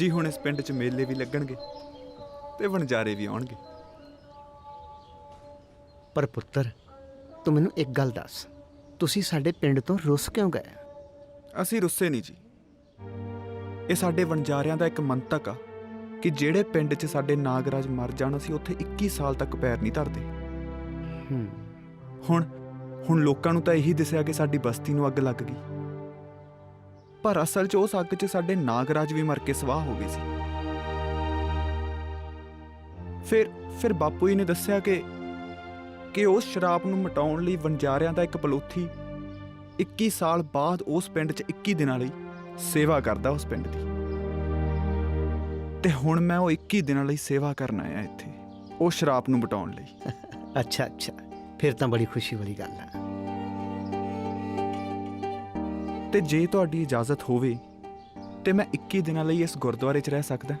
ਜੀ ਹੁਣ ਇਸ ਪਿੰਡ 'ਚ ਮੇਲੇ ਵੀ ਲੱਗਣਗੇ ਤੇ ਵਣਜਾਰੇ ਵੀ ਆਉਣਗੇ। ਪਰ ਪੁੱਤਰ ਤੂੰ ਮੈਨੂੰ ਇੱਕ ਗੱਲ ਦੱਸ। ਤੁਸੀਂ ਸਾਡੇ ਪਿੰਡ ਤੋਂ ਰੁੱਸ ਕਿਉਂ ਗਏ? ਅਸੀਂ ਰੁੱਸੇ ਨਹੀਂ ਜੀ। ਇਹ ਸਾਡੇ ਵਣਜਾਰਿਆਂ ਦਾ ਇੱਕ ਮੰਤਕ ਆ ਕਿ ਜਿਹੜੇ ਪਿੰਡ 'ਚ ਸਾਡੇ ਨਾਗਰਾਜ ਮਰ ਜਾਣ ਅਸੀਂ ਉੱਥੇ 21 ਸਾਲ ਤੱਕ ਪੈਰ ਨਹੀਂ ਧਰਦੇ। ਹੂੰ। ਹੁਣ ਹੁਣ ਲੋਕਾਂ ਨੂੰ ਤਾਂ ਇਹੀ ਦਿਸਿਆ ਕਿ ਸਾਡੀ ਬਸਤੀ ਨੂੰ ਅੱਗ ਲੱਗ ਗਈ। ਪਰ ਅਸਲ 'ਚ ਉਸ ਅੱਗ 'ਚ ਸਾਡੇ ਨਾਗਰਾਜ ਵੀ ਮਰ ਕੇ ਸਵਾਹ ਹੋ ਗਏ ਸੀ। ਫਿਰ ਫਿਰ ਬਾਪੂ ਜੀ ਨੇ ਦੱਸਿਆ ਕਿ ਕਿ ਉਸ ਸ਼ਰਾਪ ਨੂੰ ਮਟਾਉਣ ਲਈ ਵਣਜਾਰਿਆਂ ਦਾ ਇੱਕ ਪਲੋਥੀ 21 ਸਾਲ ਬਾਅਦ ਉਸ ਪਿੰਡ 'ਚ 21 ਦਿਨਾਂ ਲਈ ਸੇਵਾ ਕਰਦਾ ਉਸ ਪਿੰਡ ਦੀ। ਤੇ ਹੁਣ ਮੈਂ ਉਹ 21 ਦਿਨਾਂ ਲਈ ਸੇਵਾ ਕਰਨ ਆਇਆ ਇੱਥੇ, ਉਹ ਸ਼ਰਾਪ ਨੂੰ ਮਟਾਉਣ ਲਈ। ਅੱਛਾ ਅੱਛਾ। ਫਿਰ ਤਾਂ ਬੜੀ ਖੁਸ਼ੀ ਵਾਲੀ ਗੱਲ ਹੈ ਤੇ ਜੇ ਤੁਹਾਡੀ ਇਜਾਜ਼ਤ ਹੋਵੇ ਤੇ ਮੈਂ 21 ਦਿਨਾਂ ਲਈ ਇਸ ਗੁਰਦੁਆਰੇ 'ਚ ਰਹਿ ਸਕਦਾ।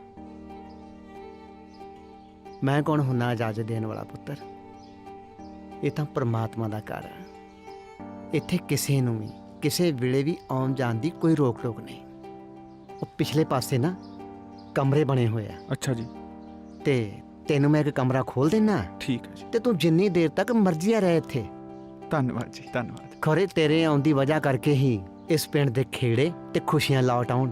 ਮੈਂ ਕੌਣ ਹੁੰਨਾ ਇਜਾਜ਼ਤ ਦੇਣ ਵਾਲਾ ਪੁੱਤਰ? ਇਹ ਤਾਂ ਪ੍ਰਮਾਤਮਾ ਦਾ ਘਰ ਹੈ। ਇੱਥੇ ਕਿਸੇ ਨੂੰ ਵੀ ਕਿਸੇ ਵੇਲੇ ਵੀ ਆਉਣ ਜਾਣ ਦੀ ਕੋਈ ਰੋਕ ਟੋਕ ਨਹੀਂ। ਉਹ ਪਿਛਲੇ ਪਾਸੇ ਨਾ ਕਮਰੇ ਬਣੇ ਹੋਏ ਆ। ਅੱਛਾ ਜੀ। ਤੇ ਤੈਨੂੰ ਮੈਂ ਇੱਕ ਕਮਰਾ ਖੋਲ ਦੇਣਾ ਠੀਕ ਹੈ ਜੀ। ਤੇ ਤੂੰ ਜਿੰਨੀ ਦੇਰ ਤੱਕ ਮਰਜ਼ੀ ਆ ਰਹਿ ਇੱਥੇ। ਧੰਨਵਾਦ ਜੀ ਧੰਨਵਾਦ। ਖਰੇ ਤੇਰੇ ਆਉਣ ਦੀ ਵਜ੍ਹਾ ਕਰਕੇ ਹੀ ਇਸ ਪਿੰਡ ਦੇ ਖੇੜੇ ਤੇ ਖੁਸ਼ੀਆਂ ਲਾਟ ਆਉਣ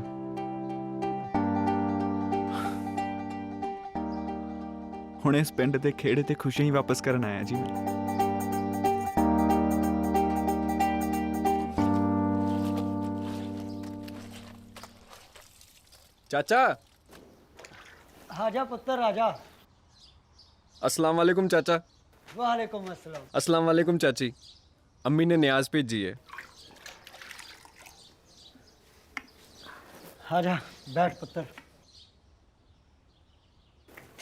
ਹੁਣ ਇਸ ਪਿੰਡ ਦੇ ਖੇੜੇ ਤੇ ਖੁਸ਼ੀਆਂ ਹੀ ਵਾਪਸ ਕਰਨ ਆਇਆ ਜੀ ਮੈਂ। ਚਾਚਾ। ਹਾਜਾ ਪੁੱਤਰ ਰਾਜਾ। ਅਸਲਾਮ ਵਾਲੇਕੁਮ ਚਾਚਾ। ਵਾਲੇਕੁਮ ਅਸਲਾਮ। ਅਸਲਾਮ ਵਾਲੇਕੁਮ ਚਾਚੀ। ਅੰਮੀ ਨੇ ਨਿਆਜ਼ ਭੇਜੀ ਹੈ है ਆਜਾ ਬੈਠ ਪੁੱਤਰ।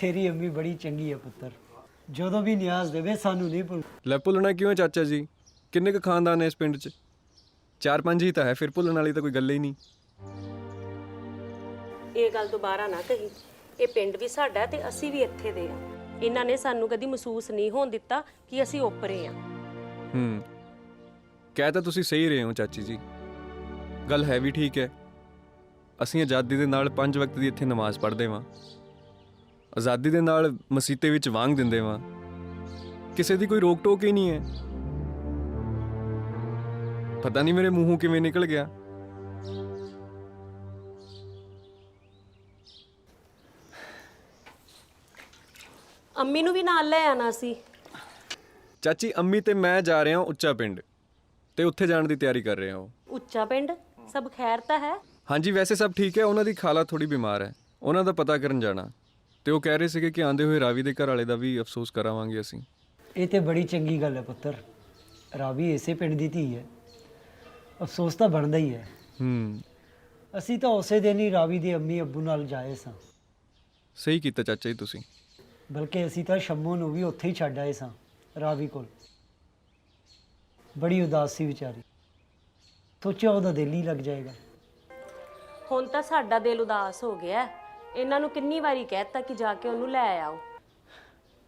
ਤੇਰੀ ਅੰਮੀ ਬੜੀ ਚੰਗੀ ਹੈ ਪੁੱਤਰ। ਜਦੋਂ ਵੀ ਨਿਆਜ਼ ਦੇਵੇ ਸਾਨੂੰ ਨਹੀਂ ਭੁੱਲ ਲੈ ਭੁੱਲਣਾ ਕਿਉਂ ਹੈ ਚਾਚਾ ਜੀ? ਕਿੰਨੇ ਕੁ ਖਾਨਦਾਨ ਹੈ ਇਸ ਪਿੰਡ 'ਚ? ਚਾਰ ਪੰਜ ਹੀ ਤਾਂ ਹੈ ਫਿਰ ਭੁੱਲਣ ਵਾਲੀ ਤਾਂ ਕੋਈ ਗੱਲ ਹੀ ਨਹੀਂ। ਇਹ ਗੱਲ ਦੁਬਾਰਾ ਨਾ ਕਹੀ। ਇਹ ਪਿੰਡ ਵੀ ਸਾਡਾ ਹੈ ਤੇ ਅਸੀਂ ਵੀ ਇੱਥੇ ਦੇ ਆ। ਇਹਨਾਂ ਨੇ ਸਾਨੂੰ ਕਦੀ ਮਹਿਸੂਸ ਨਹੀਂ ਹੋਣ ਦਿੱਤਾ ਕਿ ਅਸੀਂ ਓਪਰੇ ਆ। ਹੂੰ। ਕਹਿ ਤਾਂ ਤੁਸੀਂ ਸਹੀ ਰਹੇ ਹੋ ਚਾਚੀ ਜੀ। ਗੱਲ ਹੈ ਵੀ ਠੀਕ ਹੈ ਅਸੀਂ ਆਜ਼ਾਦੀ ਦੇ ਨਾਲ ਪੰਜ ਵਕਤ ਦੀ ਇੱਥੇ ਨਮਾਜ਼ ਪੜ੍ਹਦੇ ਵਾਂ। ਆਜ਼ਾਦੀ ਦੇ ਨਾਲ ਮਸੀਤੇ ਵਿੱਚ ਵਾਂਗ ਦਿੰਦੇ ਵਾਂ। ਕਿਸੇ ਦੀ ਕੋਈ ਰੋਕ ਟੋਕ ਹੀ ਨਹੀਂ ਹੈ। ਪਤਾ ਨਹੀਂ ਮੇਰੇ ਮੂੰਹੋਂ ਕਿਵੇਂ ਨਿਕਲ ਗਿਆ। ਅੰਮੀ ਨੂੰ ਵੀ ਨਾਲ ਲੈ ਆਣਾ ਸੀ। ਚਾਚੀ ਅੰਮੀ ਤੇ ਮੈਂ ਜਾ ਰਹੇ ਹਾਂ ਉੱਚਾ ਪਿੰਡ। ਤੇ ਉੱਥੇ ਜਾਣ ਦੀ ਤਿਆਰੀ ਕਰ ਰਹੇ ਹਾਂ ਉਹ। ਉੱਚਾ ਪਿੰਡ? ਸਭ ਖੈਰ ਤਾਂ ਹੈ? ਹਾਂਜੀ ਵੈਸੇ ਸਭ ਠੀਕ ਹੈ। ਉਹਨਾਂ ਦੀ ਖਾਲਾ ਥੋੜੀ ਬਿਮਾਰ ਹੈ। ਉਹਨਾਂ ਦਾ ਪਤਾ ਕਰਨ ਜਾਣਾ। ਤੇ ਉਹ ਕਹਿ ਰਹੇ ਸੀਗੇ ਕਿ ਆਂਦੇ ਹੋਏ ਰਾਵੀ ਦੇ ਘਰ ਵਾਲੇ ਦਾ ਵੀ ਅਫਸੋਸ ਕਰਾਵਾਂਗੇ ਅਸੀਂ। ਇਹ ਤੇ ਬੜੀ ਚੰਗੀ ਗੱਲ ਹੈ ਪੁੱਤਰ। ਰਾਵੀ ਇਸੇ ਪਿੰਡ ਦੀ ਧੀ ਹੈ। ਅਫਸੋਸ ਤਾਂ ਬਣਦਾ ਹੀ ਹੈ। ਹੂੰ। ਅਸੀਂ ਤਾਂ ਉਸੇ ਦਿਨ ਹੀ ਰਾਵੀ ਦੇ ਅੰਮੀ ਅੱਬੂ ਨਾਲ ਜਾਏ ਸਾਂ। ਸਹੀ ਕੀਤਾ ਚਾਚਾ ਜੀ ਤੁਸੀਂ। ਬਲਕਿ ਅਸੀਂ ਤਾਂ ਸ਼ੰਮੂ ਨੂੰ ਵੀ ਉੱਥੇ ਹੀ ਛੱਡ ਆਏ ਸਾਂ ਰਾਵੀ ਕੋਲ। ਬੜੀ ਉਦਾਸ ਵਿਚਾਰੀ। ਸੋਚਿਆ ਉਹਦਾ ਦਿਲ ਹੀ ਲੱਗ ਜਾਏਗਾ। ਹੁਣ ਤਾਂ ਸਾਡਾ ਦਿਲ ਉਦਾਸ ਹੋ ਗਿਆ। ਹੈ। ਇਹਨਾਂ ਨੂੰ ਕਿੰਨੀ ਵਾਰੀ ਕਹਿਤਾ ਕਿ ਜਾ ਕੇ ਉਹਨੂੰ ਲੈ ਆਓ।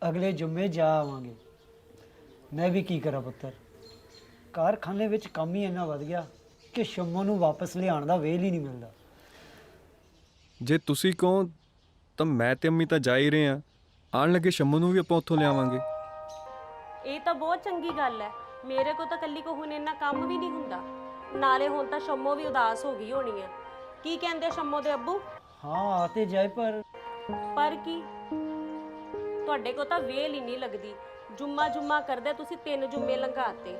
ਅਗਲੇ ਜੁਮੇ ਜਾ ਆਵਾਂਗੇ। ਮੈਂ ਵੀ ਕੀ ਕਰਾਂ ਪੁੱਤਰ? ਕਾਰਖਾਨੇ ਵਿੱਚ ਕੰਮ ਹੀ ਇੰਨਾ ਵੱਧ ਗਿਆ ਕਿ ਸ਼ੰਮੂ ਨੂੰ ਵਾਪਸ ਲਿਆਉਣ ਦਾ ਵੇਲ ਹੀ ਨਹੀਂ ਮਿਲਦਾ। ਜੇ ਤੁਸੀਂ ਕਹੋ ਤਾਂ ਮੈਂ ਤੇ ਅੰਮੀ ਤਾਂ ਜਾ ਹੀ ਰਹੇ ਹਾਂ। ਆਣ ਲੱਗੇ ਸ਼ੰਮੂ ਨੂੰ ਵੀ ਆਪਾਂ ਉੱਥੋਂ ਲਿਆਵਾਂਗੇ। ਇਹ ਤਾਂ ਬਹੁਤ ਚੰਗੀ ਗੱਲ ਹੈ। ਮੇਰੇ ਕੋ ਤਾਂ ਕੱਲੀ ਕੋ ਹੁਣ ਇੰਨਾ ਕੰਮ ਵੀ ਨਹੀਂ ਹੁੰਦਾ। ਨਾਲੇ ਹੁਣ ਤਾਂ ਸ਼ੰਮੋ ਵੀ ਉਦਾਸ ਹੋ ਗਈ ਹੋਣੀ ਹੈ। ਕੀ ਕਹਿੰਦੇ ਸ਼ੰਮੋ ਦੇ ਅੱਬੂ? ਹਾਂ ਆ ਤੇ ਜਾਏ ਪਰ। ਪਰ ਕੀ? ਤੁਹਾਡੇ ਕੋ ਤਾਂ ਵੇਲ ਹੀ ਨਹੀਂ ਲੱਗਦੀ। ਜੁੰਮਾ ਜੁੰਮਾ ਕਰਦੇ ਤੁਸੀਂ ਤਿੰਨ ਜੁੰਮੇ ਲੰਘਾਤੇ।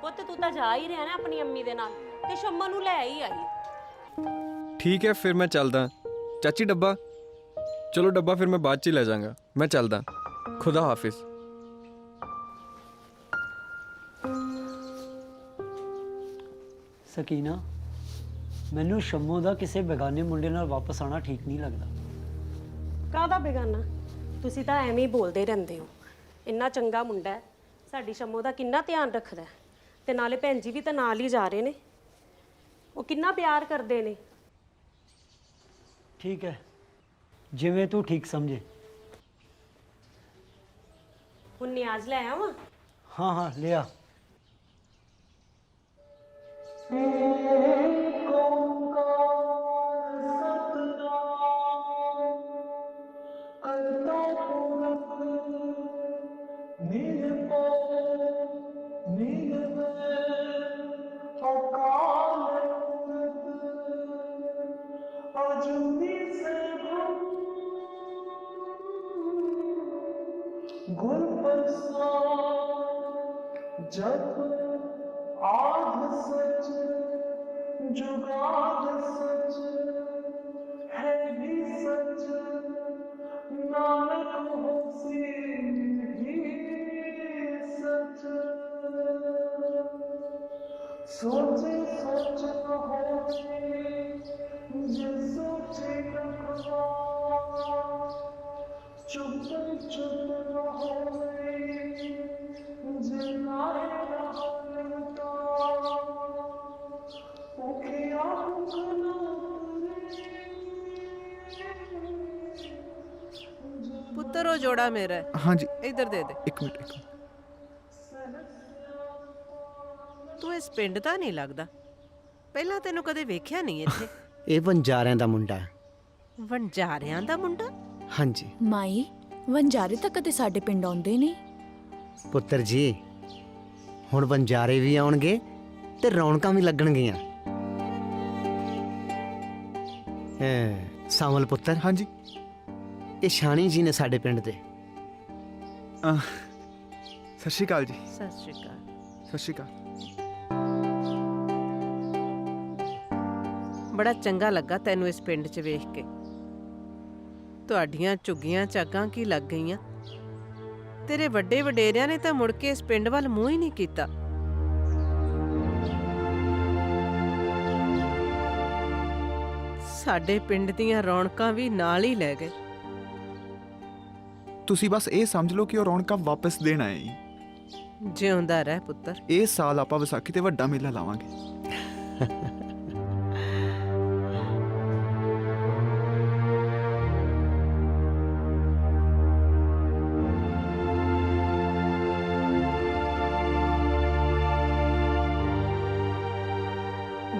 ਪੁੱਤ ਤੂੰ ਤਾਂ ਜਾ ਹੀ ਰਿਹਾ ਨਾ ਆਪਣੀ ਅੰਮੀ ਦੇ ਨਾਲ ਤੇ ਸ਼ੰਮਾ ਨੂੰ ਲੈ ਹੀ ਆਈ ਠੀਕ ਹੈ ਫਿਰ ਮੈਂ ਚੱਲਦਾ। ਚਾਚੀ ਡੱਬਾ? ਚਲੋ ਡੱਬਾ ਫਿਰ ਮੈਂ ਬਾਅਦ ਚ ਹੀ ਲੈ ਜਾਵਾਂਗਾ। ਮੈਂ ਚੱਲਦਾ। ਖੁਦਾ ਹਾਫਿਜ਼। ਸਕੀਨਾ? ਮੈਨੂੰ ਸ਼ੰਮੂ ਦਾ ਕਿਸੇ ਬੇਗਾਨੇ ਮੁੰਡੇ ਨਾਲ ਵਾਪਸ ਆਣਾ ਠੀਕ ਨਹੀਂ ਲੱਗਦਾ। ਕਾਹਦਾ ਬੇਗਾਨਾ? ਤੁਸੀਂ ਤਾਂ ਐਵੇਂ ਹੀ ਬੋਲਦੇ ਰਹਿੰਦੇ ਹੋ। ਇੰਨਾ ਚੰਗਾ ਮੁੰਡਾ ਹੈ ਸਾਡੀ ਸ਼ੰਮੋ ਦਾ ਕਿੰਨਾ ਧਿਆਨ ਰੱਖਦਾ ਹੈ। ਤੇ ਨਾਲੇ ਭੈਣ ਜੀ ਵੀ ਤਾਂ ਨਾਲ ਹੀ ਜਾ ਰਹੇ ਨੇ। ਉਹ ਕਿੰਨਾ ਪਿਆਰ ਕਰਦੇ ਨੇ। ਠੀਕ ਹੈ ਜਿਵੇਂ ਤੂੰ ਠੀਕ ਸਮਝੇ। ਹੁਣ ਨਿਆਜ਼ ਲੈ ਆਵਾਂ? ਹਾਂ ਹਾਂ ਲਿਆ। Silicon. आध सच जुगाद सच है भी सच नानक होसी भी सच सोचे सोच न होए जे सोचे न खवा चुप चुप न होए ਉਹ ਜੋੜਾ ਮੇਰਾ। ਹੈ। ਹਾਂਜੀ। ਇੱਧਰ ਦੇ ਦੇ। ਇੱਕ ਮਿੰਟ ਇੱਕ ਮਿੰਟ। ਤੂੰ ਇਸ ਪਿੰਡ ਦਾ ਨਹੀਂ ਲੱਗਦਾ। ਪਹਿਲਾਂ ਤੈਨੂੰ ਕਦੇ ਵੇਖਿਆ ਨਹੀਂ ਇੱਥੇ? ਇਹ ਵਣਜਾਰਿਆਂ ਦਾ ਮੁੰਡਾ ਹੈ। ਵਣਜਾਰਿਆਂ ਦਾ ਮੁੰਡਾ? ਹਾਂਜੀ। ਮਾਈ ਵੰਜਾਰੇ ਤਾਂ ਕਦੇ ਸਾਡੇ ਪਿੰਡ ਆਉਂਦੇ ਨਹੀਂ। ਪੁੱਤਰ ਜੀ ਹੁਣ ਵਣਜਾਰੇ ਵੀ ਆਉਣਗੇ ਤੇ ਰੌਣਕਾਂ ਵੀ ਲੱਗਣਗੀਆਂ। ਐ ਸਾਮਲ ਪੁੱਤਰ? ਹਾਂਜੀ। ਇਹ ਸ਼ਾਨੀ ਜੀ ਨੇ ਸਾਡੇ ਪਿੰਡ ਦੇ। ਅਹ, ਸਤਿ ਸ਼੍ਰੀ ਅਕਾਲ ਜੀ। ਸਤਿ ਸ਼੍ਰੀ ਅਕਾਲ। ਸਤਿ ਸ਼੍ਰੀ ਅਕਾਲ। ਬੜਾ ਚੰਗਾ ਲੱਗਾ ਤੈਨੂੰ ਇਸ ਪਿੰਡ 'ਚ ਵੇਖ ਕੇ। ਤੁਹਾਡੀਆਂ ਝੁੱਗੀਆਂ ਚਾਕਾਂ ਕੀ ਲੱਗ ਗਈਆਂ। ਤੇਰੇ ਵੱਡੇ ਵਡੇਰਿਆਂ ਨੇ ਤਾਂ ਮੁੜ ਕੇ ਇਸ ਪਿੰਡ ਵੱਲ ਮੂੰਹ ਹੀ ਨਹੀਂ ਕੀਤਾ। ਸਾਡੇ ਪਿੰਡ ਦੀਆਂ ਰੌਣਕਾਂ ਵੀ ਨਾਲ ਹੀ ਲੈ ਗਏ। ਤੁਸੀਂ ਬਸ ਇਹ ਸਮਝ ਲਓ ਕਿ ਉਹ ਰੌਣਕਾਂ ਵਾਪਸ ਦੇਣ ਆਏ ਜੀ ਜਿਉਂਦਾ ਰਹਿ ਪੁੱਤਰ। ਇਸ ਸਾਲ ਆਪਾਂ ਵਿਸਾਖੀ ਤੇ ਵੱਡਾ ਮੇਲਾ ਲਾਵਾਂਗੇ।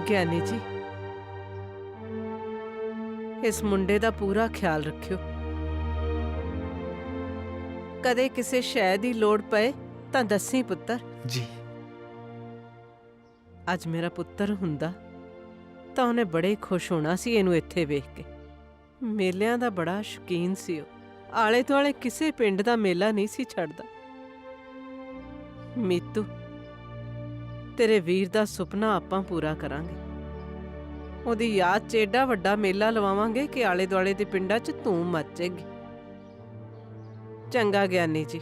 ਗਿਆਨੀ ਜੀ ਇਸ ਮੁੰਡੇ ਦਾ ਪੂਰਾ ਖਿਆਲ ਰੱਖਿਓ। ਕਦੇ ਕਿਸੇ ਸ਼ੈ ਦੀ ਲੋੜ ਪਏ ਤਾਂ ਦੱਸੀ ਪੁੱਤਰ। ਜੀ। ਅੱਜ ਮੇਰਾ ਪੁੱਤਰ ਹੁੰਦਾ ਤਾਂ ਉਹਨੇ ਬੜੇ ਖੁਸ਼ ਹੋਣਾ ਸੀ ਇਹਨੂੰ ਇੱਥੇ ਵੇਖ ਕੇ। ਮੇਲਿਆਂ ਦਾ ਬੜਾ ਸ਼ੌਕੀਨ ਸੀ ਉਹ। ਆਲੇ ਦੁਆਲੇ ਕਿਸੇ ਪਿੰਡ ਦਾ ਮੇਲਾ ਨਹੀਂ ਸੀ ਛੱਡਦਾ। ਮੀਤੂ ਤੇਰੇ ਵੀਰ ਦਾ ਸੁਪਨਾ ਆਪਾਂ ਪੂਰਾ ਕਰਾਂਗੇ। ਉਹਦੀ ਯਾਦ 'ਚ ਏਡਾ ਵੱਡਾ ਮੇਲਾ ਲਵਾਵਾਂਗੇ ਕਿ ਆਲੇ ਦੁਆਲੇ ਦੇ ਪਿੰਡਾਂ 'ਚ ਧੂਮ ਮੱਚੇਗੀ ਚੰਗਾ ਗਿਆਨੀ ਜੀ।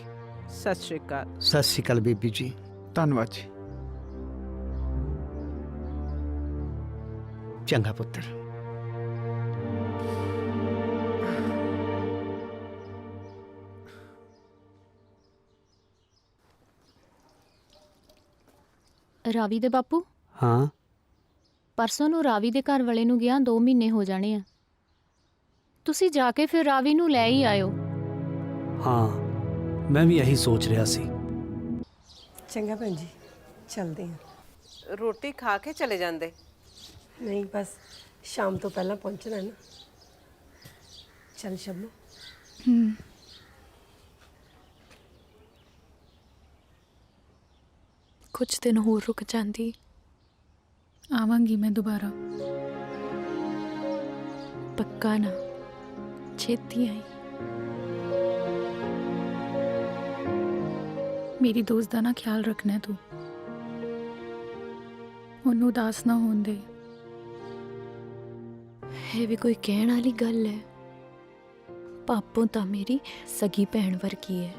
ਸਤਿ ਸ਼੍ਰੀ ਅਕਾਲ। ਸਤਿ ਸ਼੍ਰੀ ਅਕਾਲ ਬੀਬੀ ਜੀ। ਧੰਨਵਾਦ ਜੀ। ਚੰਗਾ ਪੁੱਤਰ। ਰਾਵੀ ਦੇ ਬਾਪੂ? ਹਾਂ। ਪਰਸੋਂ ਨੂੰ ਰਾਵੀ ਦੇ ਘਰ ਵਾਲੇ ਨੂੰ ਗਿਆ 2 ਮਹੀਨੇ ਹੋ ਜਾਣੇ ਆ। ਤੁਸੀਂ ਜਾ ਕੇ ਫਿਰ ਰਾਵੀ ਨੂੰ ਲੈ ਹੀ ਆਇਓ। ਹਾਂ ਮੈਂ ਵੀ ਇਹੀ ਸੋਚ ਰਿਹਾ ਸੀ। ਚੰਗਾ ਭੈਣ ਜੀ ਚਲਦੇ ਹਾਂ। ਰੋਟੀ ਖਾ ਕੇ ਚਲੇ ਜਾਂਦੇ। ਨਹੀਂ ਬਸ ਸ਼ਾਮ ਤੋਂ ਪਹਿਲਾਂ ਪਹੁੰਚਣਾ ਹੈ ਨਾ। ਚੱਲ ਸ਼ਬਨੂ ਕੁਝ ਦਿਨ ਹੋਰ ਰੁਕ ਜਾਂਦੀ। ਆਵਾਂਗੀ ਮੈਂ ਦੁਬਾਰਾ। ਪੱਕਾ ਨਾ ਛੇਤੀ ਆਈ। ਮੇਰੀ ਦੋਸਤ ਦਾ ਨਾ ਖਿਆਲ ਰੱਖਣਾ ਹੈ ਤੂੰ। ਉਹਨੂੰ ਉਦਾਸ ਨਾ ਹੋਣ ਦੇ। ਇਹ ਵੀ ਕੋਈ ਕਹਿਣ ਵਾਲੀ ਗੱਲ ਹੈ। ਪਾਪੋਂ ਤਾਂ ਮੇਰੀ ਸਗੀ ਭੈਣ ਵਰਗੀ ਹੈ।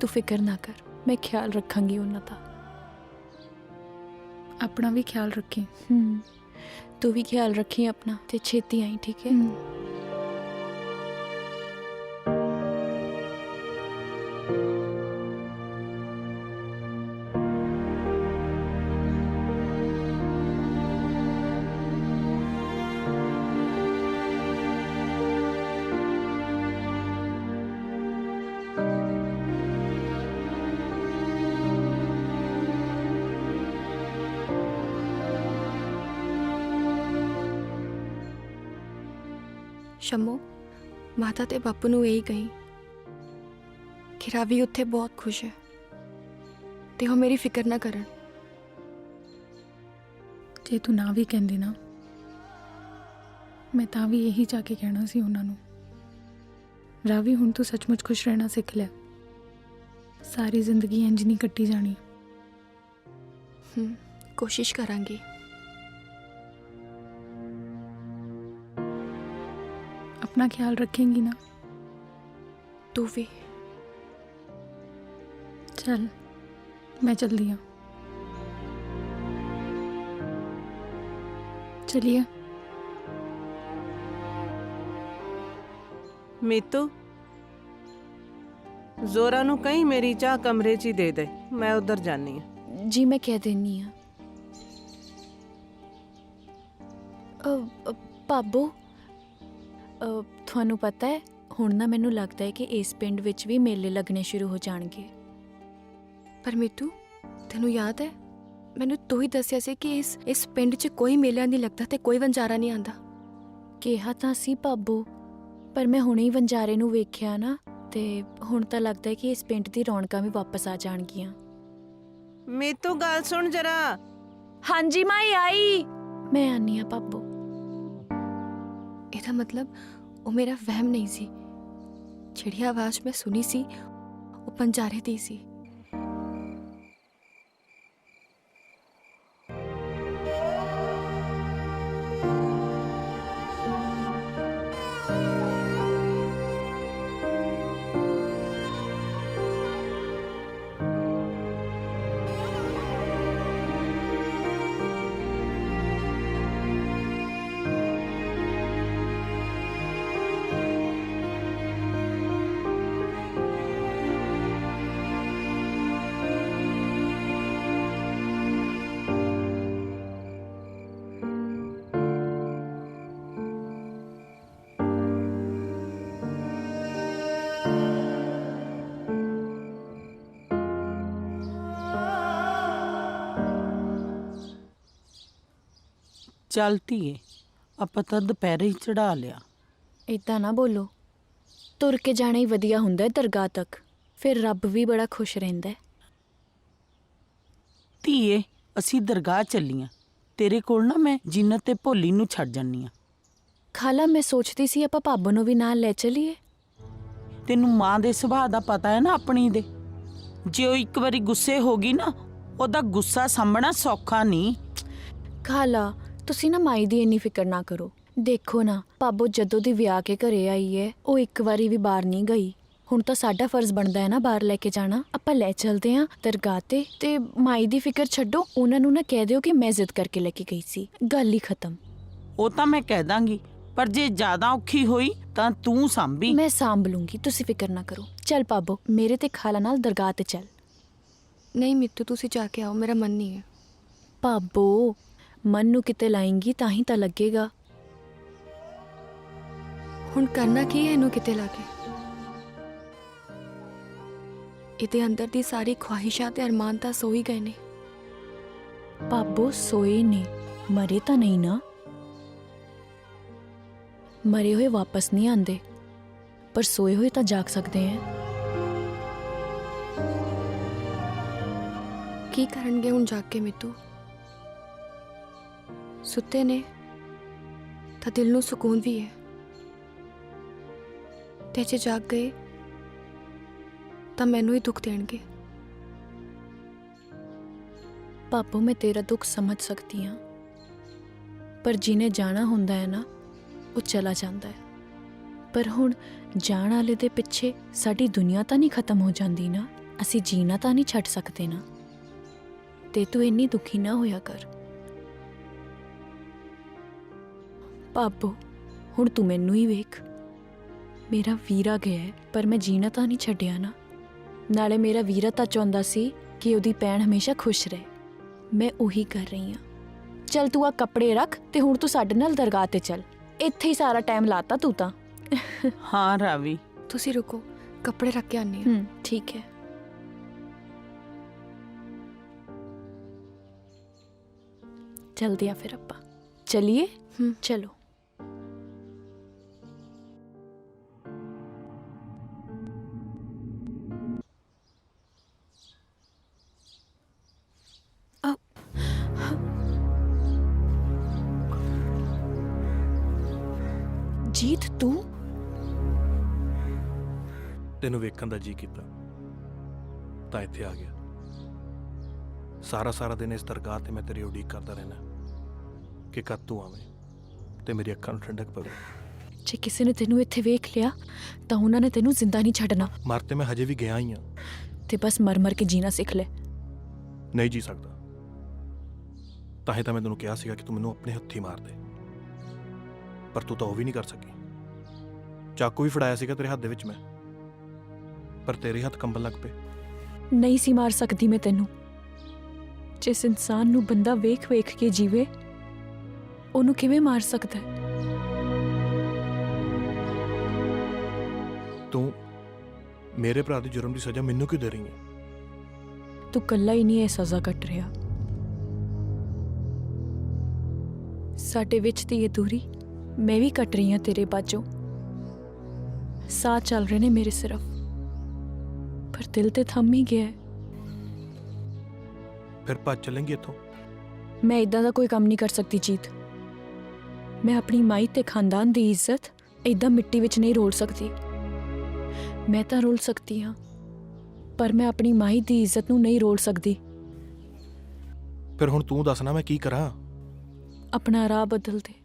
ਤੂੰ ਫਿਕਰ ਨਾ ਕਰ ਮੈਂ ਖਿਆਲ ਰੱਖਾਂਗੀ ਉਹਨਾਂ ਦਾ। ਆਪਣਾ ਵੀ ਖਿਆਲ ਰੱਖੀ। ਹੂੰ। ਤੂੰ ਵੀ ਖਿਆਲ ਰੱਖੀ ਆਪਣਾ ਤੇ ਛੇਤੀ ਆਈ ਠੀਕ ਹੈ। ਸ਼ੰਮੋ ਮਾਤਾ ਤੇ ਬਾਪੂ ਨੂੰ ਇਹੀ ਕਹੀ ਕਿ ਰਾਵੀ ਉੱਥੇ ਬਹੁਤ ਖੁਸ਼ ਹੈ ਤੇ ਉਹ ਮੇਰੀ ਫਿਕਰ ਨਾ ਕਰਨ। ਜੇ ਤੂੰ ਨਾ ਵੀ ਕਹਿੰਦੀ ਨਾ ਮੈਂ ਤਾਂ ਵੀ ਇਹੀ ਜਾ ਕੇ ਕਹਿਣਾ ਸੀ ਉਹਨਾਂ ਨੂੰ। ਰਾਵੀ ਹੁਣ ਤੂੰ ਸੱਚਮੁੱਚ ਖੁਸ਼ ਰਹਿਣਾ ਸਿੱਖ ਲਿਆ ਸਾਰੀ ਜ਼ਿੰਦਗੀ ਇੰਜ ਨਹੀਂ ਕੱਟੀ ਜਾਣੀ। ਹੂੰ ਕੋਸ਼ਿਸ਼ ਕਰਾਂਗੀ। ਆਪਣਾ ਖਿਆਲ ਰੱਖੇਂਗੀ ਨਾ। ਤੂੰ ਵੀ। ਚੱਲ ਮੈਂ ਚਲਦੀ ਹਾਂ। ਚਲਿए ਮੀਤੂ ਜ਼ੋਰਾ ਨੂੰ ਕਹੀਂ ਮੇਰੀ ਚਾਹ ਕਮਰੇ 'ਚ ਹੀ ਦੇ ਦੇ ਮੈਂ ਉਧਰ ਜਾਨੀ ਆ ਜੀ ਮੈਂ ਕਹਿ ਦੇਣੀ ਆ ਅ, ਅ, ਭਾਬੋ? ਤੁਹਾਨੂੰ ਪਤਾ ਹੈ ਹੁਣ ਨਾ ਮੈਨੂੰ ਲੱਗਦਾ ਹੈ ਕਿ ਇਸ ਪਿੰਡ ਵਿੱਚ ਵੀ ਮੇਲੇ ਲੱਗਣੇ ਸ਼ੁਰੂ ਹੋ ਜਾਣਗੇ। ਪਰ ਮਿੱਤੂ ਤੈਨੂੰ ਯਾਦ ਹੈ? ਮੈਨੂੰ ਤੂੰ ਹੀ ਦੱਸਿਆ ਸੀ ਕਿ ਇਸ ਇਸ ਪਿੰਡ 'ਚ ਕੋਈ ਮੇਲਾ ਨਹੀਂ ਲੱਗਦਾ ਤੇ ਕੋਈ ਵੰਜਾਰਾ ਨਹੀਂ ਆਂਦਾ ਕਿਹਾ ਤਾਂ ਸੀ ਭਾਬੋ ਪਰ ਮੈਂ ਹੁਣੇ ਹੀ ਵੰਜਾਰੇ ਨੂੰ ਵੇਖਿਆ ਨਾ ਤੇ ਹੁਣ ਤਾਂ ਲੱਗਦਾ ਹੈ ਕਿ ਇਸ ਪਿੰਡ ਦੀ ਰੌਣਕਾਂ ਵੀ ਵਾਪਸ ਆ ਜਾਣਗੀਆਂ। ਮੀਤੂ ਗੱਲ ਸੁਣ ਜਰਾ। ਹਾਂਜੀ ਮਾਈ ਆਈ। ਮੈਂ ਆਨੀ ਆ ਭਾਬੋ। ਇਹਦਾ ਮਤਲਬ ਉਹ ਮੇਰਾ ਵਹਿਮ ਨਹੀਂ ਸੀ। ਜਿਹੜੀ ਆਵਾਜ਼ ਮੈਂ ਸੁਣੀ ਸੀ, ਉਹ ਪੰਜਾਰੇ ਦੀ ਸੀ। ਚੱਲ ਧੀਏ ਆਪਾਂ ਤਾਂ ਦੁਪਹਿਰੇ ਹੀ ਚੜਾ ਲਿਆ। ਇਦਾਂ ਨਾ ਬੋਲੋ। ਤੁਰ ਕੇ ਜਾਣਾ ਹੀ ਵਧੀਆ ਹੁੰਦਾ ਹੈ ਦਰਗਾਹ ਤੱਕ। ਫਿਰ ਰੱਬ ਵੀ ਬੜਾ ਖੁਸ਼ ਰਹਿੰਦਾ ਹੈ। ਧੀਏ ਅਸੀਂ ਦਰਗਾਹ ਚੱਲੀਆਂ। ਤੇਰੇ ਕੋਲ ਨਾ ਮੈਂ ਜਿੰਨਤ ਤੇ ਭੋਲੀ ਨੂੰ ਛੱਡ ਜਾਨੀ ਆ। ਖਾਲਾ ਮੈਂ ਸੋਚਦੀ ਸੀ ਆਪਾਂ ਭਾਬੋ ਨੂੰ ਵੀ ਨਾਲ ਲੈ ਚਲੀਏ। ਤੈਨੂੰ ਮਾਂ ਦੇ ਸੁਭਾਅ ਦਾ ਪਤਾ ਹੈ ਨਾ ਆਪਣੀ ਦੇ। ਜੇ ਉਹ ਇੱਕ ਵਾਰੀ ਗੁੱਸੇ ਹੋ ਗਈ ਨਾ ਉਹਦਾ ਗੁੱਸਾ ਸੰਭਣਾ ਸੌਖਾ ਨਹੀਂ। ਖਾਲਾ ਤੁਸੀਂ ਨਾ ਮਾਈ ਦੀ ਇੰਨੀ ਫਿਕਰ ਨਾ ਕਰੋ। ਦੇਖੋ ਨਾ ਭਾਬੋ ਜਦੋਂ ਦੀ ਵਿਆਹ ਕੇ ਘਰੇ ਆਈ ਹੈ ਉਹ ਇੱਕ ਵਾਰੀ ਵੀ ਬਾਹਰ ਨਹੀਂ ਗਈ। ਹੁਣ ਤਾਂ ਸਾਡਾ ਫਰਜ਼ ਬਣਦਾ ਹੈ ਨਾ ਬਾਹਰ ਲੈ ਕੇ ਜਾਣਾ। ਆਪਾਂ ਲੈ ਚਲਦੇ ਆਂ ਦਰਗਾਹ ਤੇ ਤੇ ਮਾਈ ਦੀ ਫਿਕਰ ਛੱਡੋ ਉਹਨਾਂ ਨੂੰ ਨਾ ਕਹਿ ਦਿਓ ਕਿ ਮੈਂ ਜ਼ਿੱਦ ਕਰਕੇ ਲੈ ਕੇ ਗਈ ਸੀ। ਗੱਲ ਹੀ ਖਤਮ। ਉਹ ਤਾਂ ਮੈਂ ਕਹਿ ਦਾਂਗੀ ਪਰ ਜੇ ਜ਼ਿਆਦਾ ਔਖੀ ਹੋਈ ਤਾਂ ਤੂੰ ਸੰਭੀ। ਮੈਂ ਸਾਂਭ ਲੂੰਗੀ ਤੁਸੀਂ ਫਿਕਰ ਨਾ ਕਰੋ। ਚੱਲ ਭਾਬੋ ਮੇਰੇ ਤੇ ਖਾਲਾ ਨਾਲ ਦਰਗਾਹ ਤੇ ਚੱਲ। ਨਹੀਂ ਮਿੱਤੂ ਤੁਸੀਂ ਜਾ ਕੇ ਆਓ ਮੇਰਾ ਮਨ ਨਹੀਂ ਹੈ। ਭਾਬੋ ਮਨ ਨੂੰ ਕਿਤੇ ਲਾਏਂਗੀ ਤਾਂ ਹੀ ਤਾਂ ਲੱਗੇਗਾ। ਹੁਣ ਕਰਨਾ ਕੀ ਹੈ ਇਹਨੂੰ ਕਿਤੇ ਲਾ ਕੇ? ਇਹਦੇ ਅੰਦਰ ਦੀ ਸਾਰੀ ਖੁਆਇਸ਼ਾਂ ਤੇ ਅਰਮਾਨ ਤਾਂ ਸੋ ਹੀ ਗਏ ਨੇ। ਭਾਬੋ, ਸੋਏ ਨੇ। ਮਰੇ ਤਾਂ ਨਹੀਂ ਨਾ। ਮਰੇ ਹੋਏ ਵਾਪਸ ਨਹੀਂ ਆਉਂਦੇ। ਪਰ ਸੋਏ ਹੋਏ ਤਾਂ ਜਾਗ ਸਕਦੇ ਹੈ ਕੀ ਕਰਨਗੇ ਹੁਣ ਜਾ ਕੇ ਮਿੱਤੂ? ਸੁੱਤੇ ਨੇ, ਤਾਂ ਦਿਲ ਨੂੰ ਸਕੂਨ ਵੀ ਹੈ। ਤੇ ਜੇ ਜਾਗ ਗਏ, ਤਾਂ ਮੈਨੂੰ ਹੀ ਦੁੱਖ ਦੇਣਗੇ। ਭਾਬੋ ਮੈਂ ਤੇਰਾ ਦੁੱਖ ਸਮਝ ਸਕਦੀ ਹਾਂ। ਪਰ ਜਿਹਨੇ ਜਾਣਾ ਹੁੰਦਾ ਹੈ ਨਾ, ਉਹ ਚਲਾ ਜਾਂਦਾ ਹੈ। ਪਰ ਹੁਣ ਜਾਣ ਵਾਲੇ ਦੇ ਪਿੱਛੇ ਸਾਡੀ ਦੁਨੀਆ ਤਾਂ ਨਹੀਂ ਖਤਮ ਹੋ ਜਾਂਦੀ ਨਾ? ਅਸੀਂ ਜੀਣਾ ਤਾਂ ਨਹੀਂ ਛੱਡ ਸਕਦੇ ਨਾ? ਤੇ ਤੂੰ ਇੰਨੀ ਦੁਖੀ ਨਾ ਹੋਇਆ ਕਰ। ਭਾਬੋ ਹੁਣ ਤੂੰ ਮੈਨੂੰ ਹੀ ਵੇਖ। ਮੇਰਾ ਵੀਰਾ ਗਿਆ ਹੈ, ਪਰ ਮੈਂ ਜੀਣਾ ਤਾਂ ਨਹੀਂ ਛੱਡਿਆ ਨਾ। ਨਾਲੇ ਮੇਰਾ ਵੀਰਾ ਤਾਂ ਚਾਹੁੰਦਾ ਸੀ ਕਿ ਉਹਦੀ ਭੈਣ ਹਮੇਸ਼ਾ ਖੁਸ਼ ਰਹੇ। ਮੈਂ ਉਹੀ ਕਰ ਰਹੀ ਹਾਂ। ਚੱਲ ਤੂੰ ਆ ਕੱਪੜੇ ਰੱਖ ਤੇ ਹੁਣ ਤੂੰ ਸਾਡੇ ਨਾਲ ਦਰਗਾਹ ਤੇ ਚੱਲ। ਇੱਥੇ ਹੀ ਸਾਰਾ ਟਾਈਮ ਲਾਤਾ ਤੂੰ ਤਾਂ। ਹਾਂ ਰਾਵੀ। ਤੁਸੀਂ ਰੁਕੋ ਕੱਪੜੇ ਰੱਖ ਕੇ ਆਨੇ ਹੂੰ। ਠੀਕ ਹੈ। ਚਲਦੇ ਆ ਫਿਰ ਆਪਾਂ। ਚਲਿਏ? ਹੂੰ। ਚਲੋ। ਜੀਤ ਤੂੰ? ਤੈਨੂੰ ਵੇਖਣ ਦਾ ਜੀ ਕੀਤਾ। ਤਾਂ ਇੱਥੇ ਆ ਗਿਆ। ਸਾਰਾ ਸਾਰਾ ਦਿਨ ਇਸ ਦਰਗਾਹ ਤੇ ਮੈਂ ਤੇਰੀ ਉਡੀਕ ਕਰਦਾ ਰਹਿਣਾ ਕਿ ਕਦ ਤੂੰ ਆਵੇਂ ਤੇ ਮੇਰੀ ਅੱਖਾਂ ਨੂੰ ਠੰਡਕ ਪਵੇ। ਜੇ ਕਿਸੇ ਨੇ ਤੈਨੂੰ ਇੱਥੇ ਵੇਖ ਲਿਆ ਤਾਂ ਉਹਨਾਂ ਨੇ ਤੈਨੂੰ ਜ਼ਿੰਦਾ ਨਹੀਂ ਛੱਡਣਾ। ਮਰ ਤੇ ਮੈਂ ਹਜੇ ਵੀ ਗਿਆ ਹੀ ਆ ਤੇ ਬਸ ਮਰ ਮਰ ਕੇ ਜੀਣਾ ਸਿੱਖ ਲੈ। ਨਹੀਂ ਜੀ ਸਕਦਾ। ਤਾਂ ਹੀ ਤਾਂ ਮੈਂ ਤੈਨੂੰ ਕਿਹਾ ਸੀਗਾ ਕਿ ਤੂੰ ਮੈਨੂੰ ਆਪਣੇ ਹੱਥੀ ਮਾਰ ਦੇ। ਪਰ ਤੂੰ ਤਾਂ ਉਹ ਵੀ ਨਹੀਂ ਕਰ ਸਕੀ। ਚਾਕੂ ਵੀ ਫੜਾਇਆ ਸੀਗਾ ਤੇਰੇ ਹੱਥ ਦੇ ਵਿੱਚ ਮੈਂ। ਪਰ ਤੇਰੇ ਹੱਥ ਕੰਬਣ ਲੱਗ ਪਏ। ਨਹੀਂ ਸੀ ਮਾਰ ਸਕਦੀ ਮੈਂ ਤੈਨੂੰ। ਜਿਸ ਇਨਸਾਨ ਨੂੰ ਬੰਦਾ ਵੇਖ ਵੇਖ ਕੇ ਜੀਵੇ ਉਹਨੂੰ ਕਿਵੇਂ ਮਾਰ ਸਕਦਾ ਹੈ? ਤੂੰ ਮੇਰੇ ਭਰਾ ਦੇ ਜੁਰਮ ਦੀ ਸਜ਼ਾ ਮੈਨੂੰ ਕਿਉਂ ਦੇ ਰਹੀ ਹੈ? ਤੂੰ ਕੱਲਾ ਹੀ ਨਹੀਂ ਇਹ ਸਜ਼ਾ ਕੱਟ ਰਿਹਾ। ਸਾਡੇ ਵਿੱਚ ਦੀ ਇਹ ਦੂਰੀ ਮੈਂ ਵੀ ਕੱਟ ਰਹੀ ਹਾਂ ਤੇਰੇ ਬਾਝੋਂ। ਸਾਹ ਚੱਲ ਰਹੇ ਨੇ ਮੇਰੇ ਸਿਰਫ। ਪਰ ਦਿਲ ਤੇ ਥੰਮ ਹੀ ਗਿਆ ਹੈ। ਫਿਰ ਭੱਜ ਚੱਲਾਂਗੇ ਇੱਥੋਂ? ਮੈਂ ਇਦਾਂ ਦਾ ਕੋਈ ਕੰਮ ਨਹੀਂ ਕਰ ਸਕਦੀ ਜੀਤ। ਮੈਂ ਆਪਣੀ ਮਾਈ ਤੇ ਖਾਨਦਾਨ ਦੀ ਇੱਜ਼ਤ ਇਦਾਂ ਮਿੱਟੀ ਵਿੱਚ ਨਹੀਂ ਰੋਲ ਸਕਦੀ। ਮੈਂ ਤਾਂ ਰੋਲ ਸਕਦੀ ਹਾਂ ਪਰ ਮੈਂ ਆਪਣੀ ਮਾਈ ਦੀ ਇੱਜ਼ਤ ਨੂੰ ਨਹੀਂ ਰੋਲ ਸਕਦੀ। ਫਿਰ ਹੁਣ ਤੂੰ ਦੱਸਣਾ ਮੈਂ ਕੀ ਕਰਾਂ? ਆਪਣਾ ਰਾਹ ਬਦਲ ਦੇ।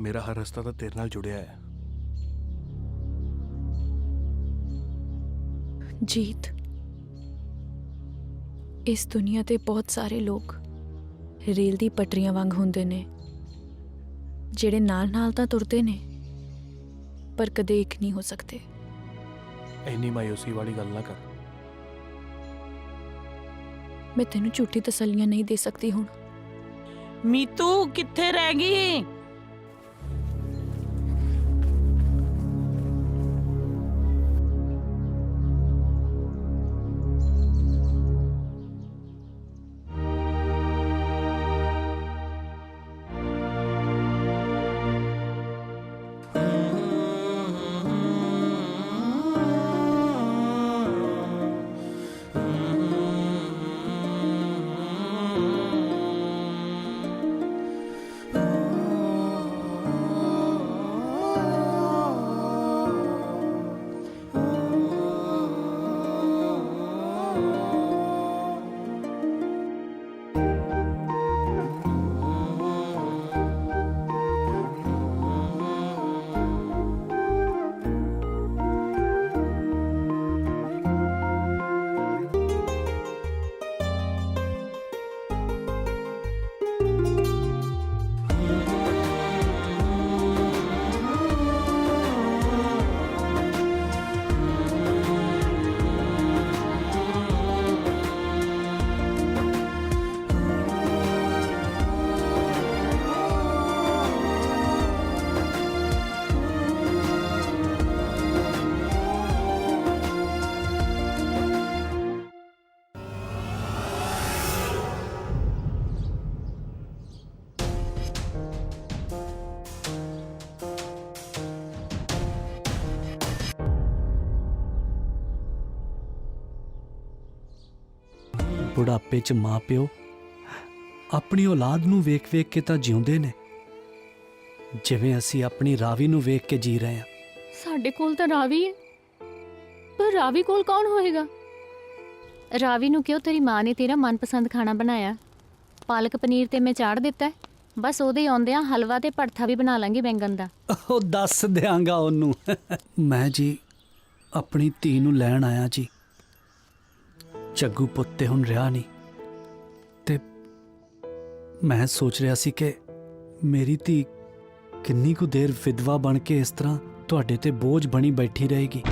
ਮੇਰਾ ਹਰ ਰਸਤਾ ਤਾਂ ਤੇਰੇ ਨਾਲ ਜੁੜਿਆ ਹੈ। ਜੀਤ ਇਸ ਦੁਨੀਆ ਤੇ ਬਹੁਤ ਸਾਰੇ ਲੋਕ ਰੇਲ ਦੀ ਪਟਰੀਆਂ ਵਾਂਗ ਹੁੰਦੇ ਨੇ ਜਿਹੜੇ ਨਾਲ-ਨਾਲ ਤਾਂ ਤੁਰਦੇ ਨੇ ਪਰ ਕਦੇ ਇੱਕ ਨਹੀਂ ਹੋ ਸਕਦੇ। ਇੰਨੀ ਮਾਇੂਸੀ ਵਾਲੀ ਗੱਲ ਨਾ ਕਰ। ਮੈਂ ਤੈਨੂੰ ਝੂਠੀ ਤਸੱਲੀਆਂ ਨਹੀਂ ਦੇ ਸਕਦੀ ਹੁਣ। ਮੀਤੂ ਕਿੱਥੇ ਰਹਿ ਗਈ? Oh. ਬੁਢਾਪੇ 'ਚ ਮਾਪਿਓ ਆਪਣੀ ਔਲਾਦ ਨੂੰ ਵੇਖ-ਵੇਖ ਕੇ ਤਾਂ ਜਿਉਂਦੇ ਨੇ। ਜਿਵੇਂ ਅਸੀਂ ਆਪਣੀ ਰਾਵੀ ਨੂੰ ਵੇਖ ਕੇ ਜੀ ਰਹੇ ਹਾਂ। ਸਾਡੇ ਕੋਲ ਤਾਂ ਰਾਵੀ ਹੈ। ਪਰ ਰਾਵੀ ਕੋਲ ਕੌਣ ਹੋਏਗਾ? ਰਾਵੀ ਨੂੰ ਕਿਉਂ ਤੇਰੀ ਮਾਂ ਨੇ ਤੇਰਾ ਮਨਪਸੰਦ ਖਾਣਾ ਬਣਾਇਆ? ਪਾਲਕ ਪਨੀਰ ਤੇ ਮੈਂ ਚਾੜ ਦਿੱਤਾ ਹੈ। ਬਸ ਉਹਦੇ ਆਉਂਦਿਆਂ ਹਲਵਾ ਤੇ ਭੜਥਾ ਵੀ ਬਣਾ ਲਾਂਗੀ ਬੈਂਗਣ ਦਾ। ਉਹ ਦੱਸ ਦਿਆਂਗਾ ਉਹਨੂੰ। ਮੈਂ ਜੀ ਆਪਣੀ ਧੀ ਨੂੰ ਲੈਣ ਆਇਆ ਜੀ। ਚੱਗੂ ਪੁੱਤ ਤੇ ਹੁਣ ਰਿਹਾ ਨਹੀਂ। ਤੇ ਮੈਂ ਸੋਚ ਰਿਹਾ ਸੀ ਕਿ ਮੇਰੀ ਧੀ ਕਿੰਨੀ ਕੁ ਦੇਰ ਵਿਧਵਾ ਬਣ ਕੇ ਇਸ ਤਰ੍ਹਾਂ ਤੁਹਾਡੇ ਤੇ ਬੋਝ ਬਣੀ ਬੈਠੀ ਰਹੇਗੀ।